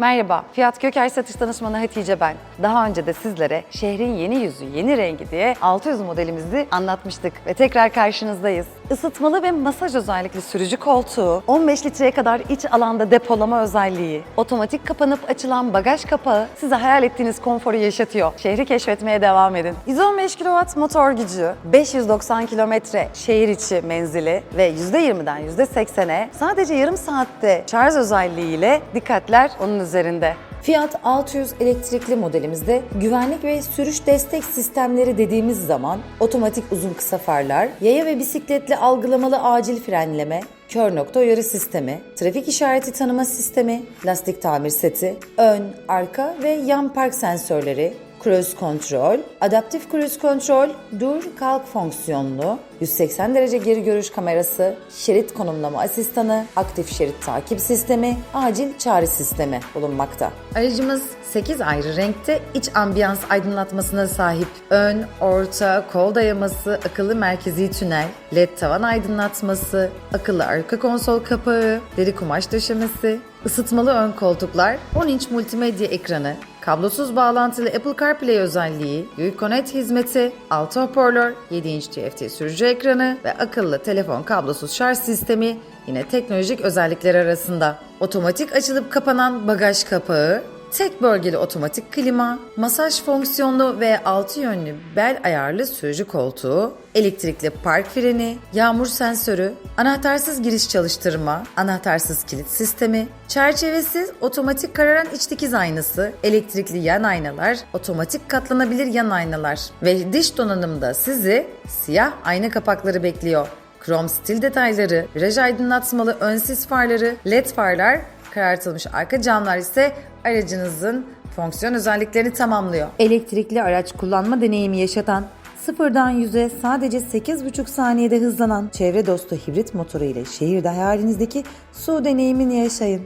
Merhaba, Fiyat Köker Satış Danışmanı Hatice ben. Daha önce de sizlere şehrin yeni yüzü, yeni rengi diye 600 modelimizi anlatmıştık ve tekrar karşınızdayız. Isıtmalı ve masaj özellikli sürücü koltuğu, 15 litreye kadar iç alanda depolama özelliği, otomatik kapanıp açılan bagaj kapağı size hayal ettiğiniz konforu yaşatıyor. Şehri keşfetmeye devam edin. 115 kW motor gücü, 590 kilometre şehir içi menzili ve %20'den %80'e sadece yarım saatte şarj özelliğiyle dikkatler onun üzerinde. Fiat 600 elektrikli modelimizde güvenlik ve sürüş destek sistemleri dediğimiz zaman otomatik uzun kısa farlar, yaya ve bisikletle algılamalı acil frenleme, kör nokta uyarı sistemi, trafik işareti tanıma sistemi, lastik tamir seti, ön, arka ve yan park sensörleri, Cruise kontrol, adaptif cruise kontrol, dur kalk fonksiyonlu, 180 derece geri görüş kamerası, şerit konumlama asistanı, aktif şerit takip sistemi, acil çağrı sistemi bulunmakta. Aracımız 8 ayrı renkte iç ambiyans aydınlatmasına sahip. Ön, orta, kol dayaması, akıllı merkezi tünel, led tavan aydınlatması, akıllı arka konsol kapağı, deri kumaş döşemesi, ısıtmalı ön koltuklar, 10 inç multimedya ekranı, kablosuz bağlantılı Apple CarPlay özelliği, Uconnect hizmeti, 6 hoparlör, 7 inç TFT sürücü ekranı ve akıllı telefon kablosuz şarj sistemi yine teknolojik özellikler arasında. Otomatik açılıp kapanan bagaj kapağı, Tek bölgeli otomatik klima, masaj fonksiyonlu ve altı yönlü bel ayarlı sürücü koltuğu, elektrikli park freni, yağmur sensörü, anahtarsız giriş çalıştırma, anahtarsız kilit sistemi, çerçevesiz otomatik kararan iç dikiz aynası, elektrikli yan aynalar, otomatik katlanabilir yan aynalar ve dış donanımda sizi siyah ayna kapakları bekliyor. Krom stil detayları, viraj aydınlatmalı ön sis farları, led farlar Karartılmış arka camlar ise aracınızın fonksiyon özelliklerini tamamlıyor. Elektrikli araç kullanma deneyimi yaşatan, sıfırdan yüze sadece 8,5 saniyede hızlanan çevre dostu hibrit motoru ile şehirde hayalinizdeki su deneyimini yaşayın.